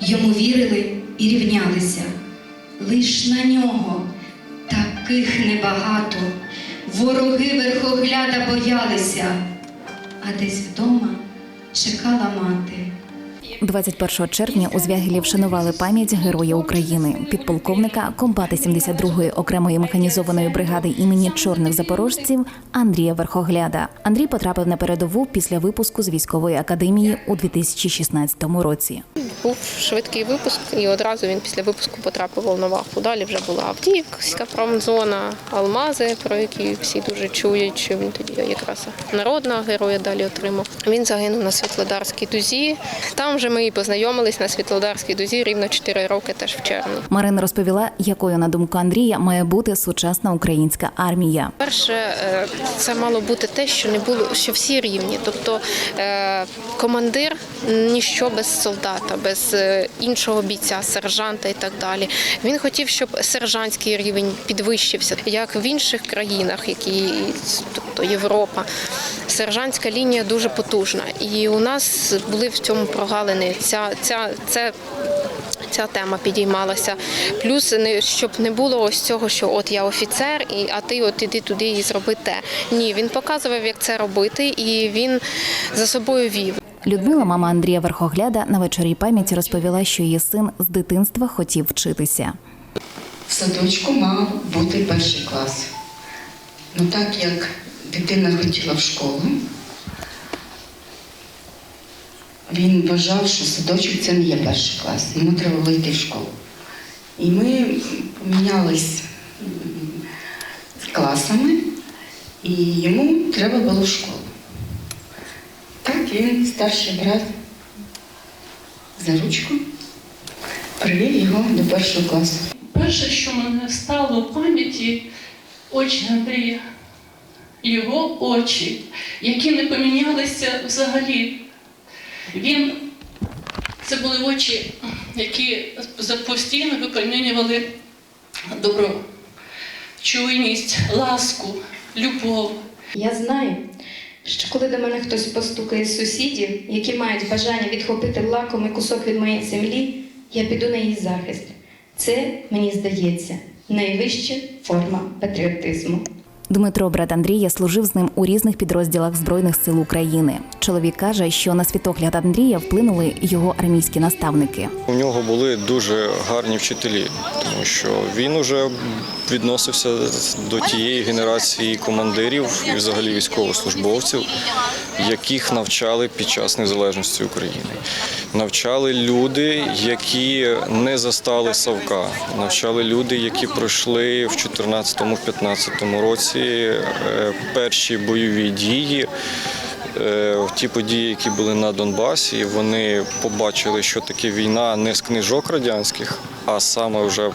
Йому вірили і рівнялися. Лиш на нього таких небагато. Вороги верхогляда боялися, а десь вдома чекала мати. 21 червня у Звягелі вшанували пам'ять Героя України, підполковника комбати 72-ї окремої механізованої бригади імені чорних запорожців Андрія Верхогляда. Андрій потрапив на передову після випуску з військової академії у 2016 році. Був швидкий випуск, і одразу він після випуску потрапив в Волноваху. Далі вже була Авдіївська промзона, Алмази, про які всі дуже чують, що він тоді якраз народного героя далі отримав. Він загинув на Світлодарській дузі. Там вже ми і познайомились на Світлодарській дузі рівно 4 роки, теж в червні. Марина розповіла, якою на думку Андрія має бути сучасна українська армія. Перше, е, це мало бути те, що не було, що всі рівні. Тобто е, командир ніщо без солдата, без е, іншого бійця, сержанта і так далі. Він хотів, щоб сержантський рівень підвищився, як в інших країнах, які тобто Європа. Сержантська лінія дуже потужна, і у нас були в цьому прогалини. Ця ця це. Ця тема підіймалася. Плюс не щоб не було ось цього, що от я офіцер, і а ти от іди туди і зроби те. Ні, він показував, як це робити, і він за собою вів. Людмила, мама Андрія Верхогляда, на вечорі пам'яті розповіла, що її син з дитинства хотів вчитися. В садочку мав бути перший клас. Ну так як дитина хотіла в школу, він вважав, що садочок це не є перший клас, йому треба було йти в школу. І ми помінялись класами, і йому треба було в школу. Він, старший брат, за ручку привів його до першого класу. Перше, що мене стало в пам'яті, очі Андрія, його очі, які не помінялися взагалі. Він це були очі, які постійно випромінювали добро, чуйність, ласку, любов. Я знаю, що коли до мене хтось постукає з сусідів, які мають бажання відхопити лакомий кусок від моєї землі, я піду на її захист. Це, мені здається, найвища форма патріотизму. Дмитро, брат Андрія, служив з ним у різних підрозділах Збройних сил України. Чоловік каже, що на світогляд Андрія вплинули його армійські наставники. У нього були дуже гарні вчителі, тому що він уже відносився до тієї генерації командирів і взагалі військовослужбовців, яких навчали під час незалежності України. Навчали люди, які не застали Савка, навчали люди, які пройшли в 2014-2015 році е, перші бойові дії. Е, ті події, які були на Донбасі, вони побачили, що таке війна не з книжок радянських, а саме вже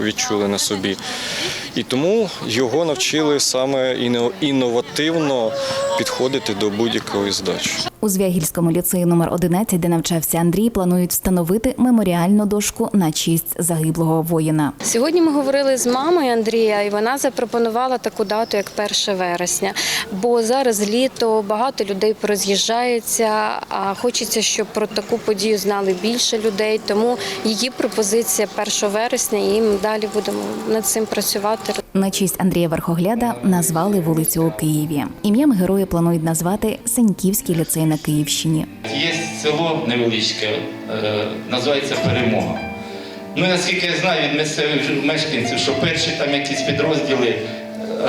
відчули на собі. І тому його навчили саме інновативно підходити до будь-якої задачі. У Звягільському ліцеї номер 11, де навчався Андрій, планують встановити меморіальну дошку на честь загиблого воїна. Сьогодні ми говорили з мамою Андрія, і вона запропонувала таку дату, як 1 вересня. Бо зараз літо, багато людей пороз'їжджається, а хочеться, щоб про таку подію знали більше людей. Тому її пропозиція 1 вересня, і ми далі будемо над цим працювати. На честь Андрія Верхогляда назвали вулицю у Києві. Ім'ям героя планують назвати Сеньківський ліцей на Київщині. Є село невеличке, е, називається Перемога. Ну, наскільки я знаю від місцевих мешканців, що перші там якісь підрозділи е,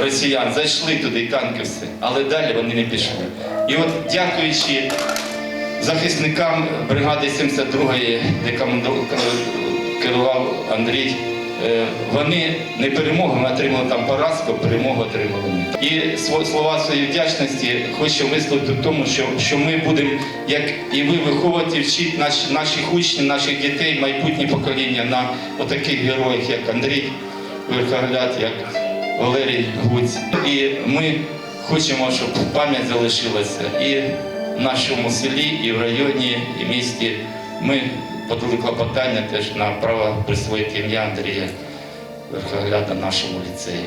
росіян зайшли туди, і танки все, але далі вони не пішли. І от дякуючи захисникам бригади 72-ї, де команду- е, керував Андрій, вони не перемогу, ми отримали там поразку, перемогу отримали ми. І слова своєї вдячності хочу висловити в тому, що, що ми будемо, як і ви, виховувати, вчити наш, наших учнів, наших дітей, майбутнє покоління на отаких героях, як Андрій Верхогляд, як Валерій Гуць. І ми хочемо, щоб пам'ять залишилася і в нашому селі, і в районі, і місті. Ми подали клопотання теж на право присвоїти ім'я Андрія Верхогляда нашому ліцею.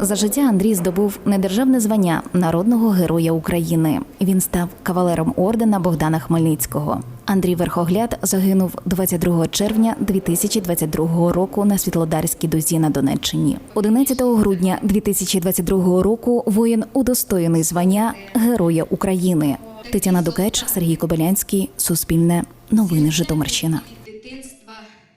За життя Андрій здобув недержавне звання народного героя України. Він став кавалером ордена Богдана Хмельницького. Андрій Верхогляд загинув 22 червня 2022 року на Світлодарській дузі на Донеччині. 11 грудня 2022 року воїн удостоєний звання Героя України. Тетяна Дукеч, Сергій Кобилянський, Суспільне, Новини Житомирщина.